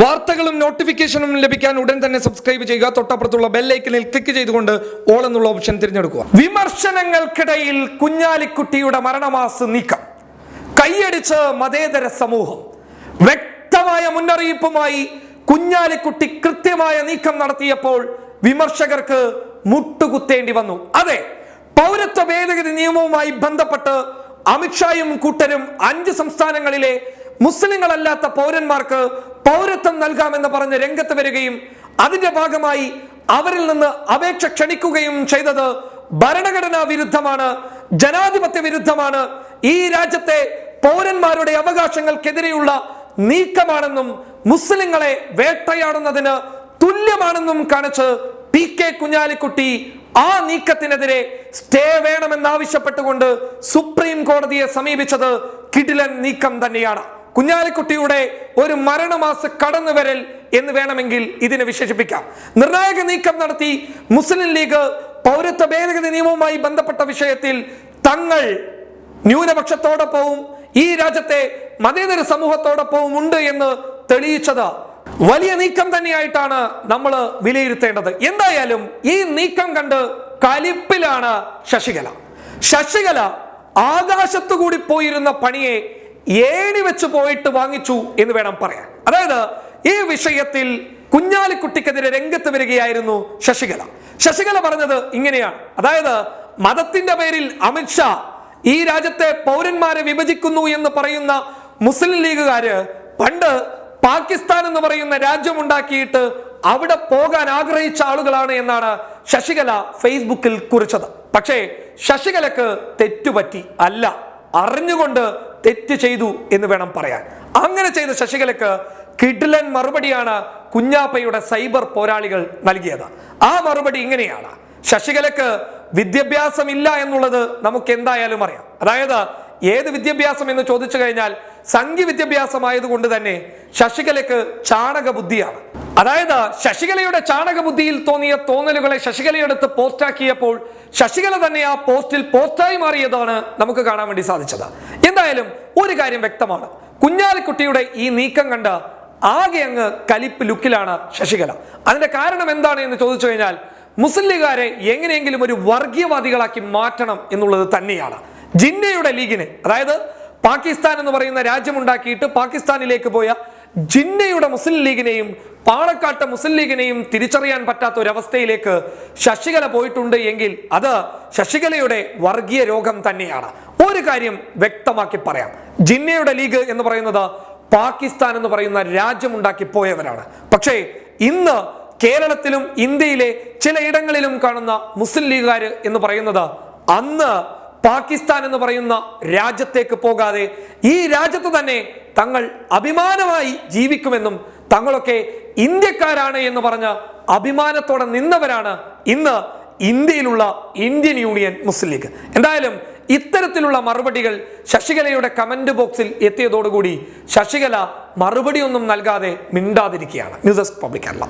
വാർത്തകളും നോട്ടിഫിക്കേഷനും ലഭിക്കാൻ ഉടൻ തന്നെ സബ്സ്ക്രൈബ് ചെയ്യുക. തൊട്ടപ്പുറത്തുള്ള ബെല്ലൈക്കനിൽ ക്ലിക്ക് ചെയ്തുകൊണ്ട് ഓൾ എന്നുള്ള ഓപ്ഷൻ തിരഞ്ഞെടുക്കുക. വിമർശനങ്ങൾക്കിടയിൽ കുഞ്ഞാലിക്കുട്ടിയുടെ മരണമാസ് നീക്കം. കൈയടിച്ച് മതേതര സമൂഹം. വ്യക്തമായ മുന്നറിയിപ്പുമായി കുഞ്ഞാലിക്കുട്ടി കൃത്യമായ നീക്കം നടത്തിയപ്പോൾ വിമർശകർക്ക് മുട്ടുകുത്തേണ്ടി വന്നു. അതെ പൗരത്വ ഭേദഗതി നിയമവുമായി ബന്ധപ്പെട്ട് അമിത്ഷായും കൂട്ടരും അഞ്ച് സംസ്ഥാനങ്ങളിലെ മുസ്ലിങ്ങളല്ലാത്ത പൗരന്മാർക്ക് പൗരത്വം നൽകാമെന്ന് പറഞ്ഞ് രംഗത്ത് വരികയും അതിന്റെ ഭാഗമായി അവരിൽ നിന്ന് അപേക്ഷ ക്ഷണിക്കുകയും ചെയ്തത് ഭരണഘടനാ വിരുദ്ധമാണ് ജനാധിപത്യ വിരുദ്ധമാണ്. ഈ രാജ്യത്തെ പൗരന്മാരുടെ അവകാശങ്ങൾക്കെതിരെയുള്ള നീക്കമാണെന്നും മുസ്ലിങ്ങളെ വേട്ടയാടുന്നതിന് തുല്യമാണെന്നും കാണിച്ച് പി കെ കുഞ്ഞാലിക്കുട്ടി ആ നീക്കത്തിനെതിരെ സ്റ്റേ വേണമെന്നാവശ്യപ്പെട്ടുകൊണ്ട് സുപ്രീം കോടതിയെ സമീപിച്ചത് കിടിലൻ നീക്കം തന്നെയാണ്. കുഞ്ഞാലിക്കുട്ടിയുടെ ഒരു മരണമാസ കടന്നുവരൽ എന്ന് വേണമെങ്കിൽ ഇതിനെ വിശേഷിപ്പിക്കാം. നിർണായക നീക്കം നടത്തി മുസ്ലിം ലീഗ് പൗരത്വ ഭേദഗതി നിയമവുമായി ബന്ധപ്പെട്ട വിഷയത്തിൽ തങ്ങൾ ന്യൂനപക്ഷത്തോടൊപ്പവും ഈ രാജ്യത്തെ മതേതര സമൂഹത്തോടൊപ്പവും ഉണ്ട് എന്ന് തെളിയിച്ചത്. വലിയ നീക്കം തന്നെയായിട്ടാണ് നമ്മൾ വിലയിരുത്തേണ്ടത്. എന്തായാലും ഈ നീക്കം കണ്ട് കലിപ്പിലാണ് ശശികല. ശശികല ആകാശത്തു കൂടി പോയിരുന്ന പണിയെ ഏണി വെച്ച് പോയിട്ട് വാങ്ങിച്ചു എന്ന് വേണം പറയാൻ. അതായത് ഈ വിഷയത്തിൽ കുഞ്ഞാലിക്കുട്ടിക്കെതിരെ രംഗത്ത് വരികയായിരുന്നു ശശികല. ശശികല പറഞ്ഞത് ഇങ്ങനെയാണ്. അതായത് മതത്തിന്റെ പേരിൽ അമിത്ഷാ ഈ രാജ്യത്തെ പൗരന്മാരെ വിഭജിക്കുന്നു എന്ന് പറയുന്ന മുസ്ലിം ലീഗുകാര് പണ്ട് പാകിസ്ഥാൻ എന്ന് പറയുന്ന രാജ്യമുണ്ടാക്കിയിട്ട് അവിടെ പോകാൻ ആഗ്രഹിച്ച ആളുകളാണ് എന്നാണ് ശശികല ഫേസ്ബുക്കിൽ കുറിച്ചത്. പക്ഷേ ശശികലക്ക് തെറ്റുപറ്റി അല്ല. അറിഞ്ഞുകൊണ്ട് തെറ്റ് ചെയ്തു എന്ന് വേണം പറയാൻ. അങ്ങനെ ചെയ്ത ശശികലക്ക് കിഡിലൻ മറുപടിയാണ് കുഞ്ഞാപ്പയുടെ സൈബർ പോരാളികൾ നൽകിയത്. ആ മറുപടി ഇങ്ങനെയാണ്. ശശികലക്ക് വിദ്യാഭ്യാസം ഇല്ല എന്നുള്ളത് നമുക്ക് എന്തായാലും അറിയാം. അതായത് ഏത് വിദ്യാഭ്യാസം എന്ന് ചോദിച്ചു കഴിഞ്ഞാൽ സംഖ്യ വിദ്യാഭ്യാസമായതുകൊണ്ട് തന്നെ ശശികലക്ക് ചാണക ബുദ്ധിയാണ് അതായത് ശശികലയുടെ ചാണക ബുദ്ധിയിൽ തോന്നിയ തോന്നലുകളെ ശശികലയെടുത്ത് പോസ്റ്റാക്കിയപ്പോൾ ശശികല തന്നെ ആ പോസ്റ്റിൽ പോസ്റ്റായി മാറിയതാണ് നമുക്ക് കാണാൻ വേണ്ടി സാധിച്ചത്. എന്തായാലും ഒരു കാര്യം വ്യക്തമാണ്. കുഞ്ഞാലിക്കുട്ടിയുടെ ഈ നീക്കം കണ്ട് ആകെ അങ്ങ് കലിപ്പ് ലുക്കിലാണ് ശശികല. അതിന്റെ കാരണം എന്താണ് എന്ന് ചോദിച്ചു കഴിഞ്ഞാൽ മുസ്ലിം ലീഗുകാരെ എങ്ങനെയെങ്കിലും ഒരു വർഗീയവാദികളാക്കി മാറ്റണം എന്നുള്ളത് തന്നെയാണ്. ജിന്നയുടെ ലീഗിനെ അതായത് പാകിസ്ഥാൻ എന്ന് പറയുന്ന രാജ്യമുണ്ടാക്കിയിട്ട് പാകിസ്ഥാനിലേക്ക് പോയ ജിന്നയുടെ മുസ്ലിം ലീഗിനെയും പാണക്കാട്ട് മുസ്ലിം ലീഗിനെയും തിരിച്ചറിയാൻ പറ്റാത്ത ഒരവസ്ഥയിലേക്ക് ശശികല പോയിട്ടുണ്ട് എങ്കിൽ അത് ശശികലയുടെ വർഗീയ രോഗം തന്നെയാണ്. ഒരു കാര്യം വ്യക്തമാക്കി പറയാം. ജിന്നയുടെ ലീഗ് എന്ന് പറയുന്നത് പാകിസ്ഥാൻ എന്ന് പറയുന്ന രാജ്യമുണ്ടാക്കി പോയവരാണ്. പക്ഷേ ഇന്ന് കേരളത്തിലും ഇന്ത്യയിലെ ചിലയിടങ്ങളിലും കാണുന്ന മുസ്ലിം ലീഗുകാർ എന്ന് പറയുന്നത് അന്ന് പാകിസ്ഥാൻ എന്ന് പറയുന്ന രാജ്യത്തേക്ക് പോകാതെ ഈ രാജ്യത്ത് തന്നെ തങ്ങൾ അഭിമാനമായി ജീവിക്കുമെന്നും തങ്ങളൊക്കെ ഇന്ത്യക്കാരാണ് എന്ന് പറഞ്ഞ് അഭിമാനത്തോടെ നിന്നവരാണ് ഇന്ന് ഇന്ത്യയിലുള്ള ഇന്ത്യൻ യൂണിയൻ മുസ്ലിം ലീഗ്. എന്തായാലും ഇത്തരത്തിലുള്ള മറുപടികൾ ശശികലയുടെ കമന്റ് ബോക്സിൽ എത്തിയതോടുകൂടി ശശികല മറുപടിയൊന്നും നൽകാതെ മിണ്ടാതിരിക്കുകയാണ്. News desk public Kerala.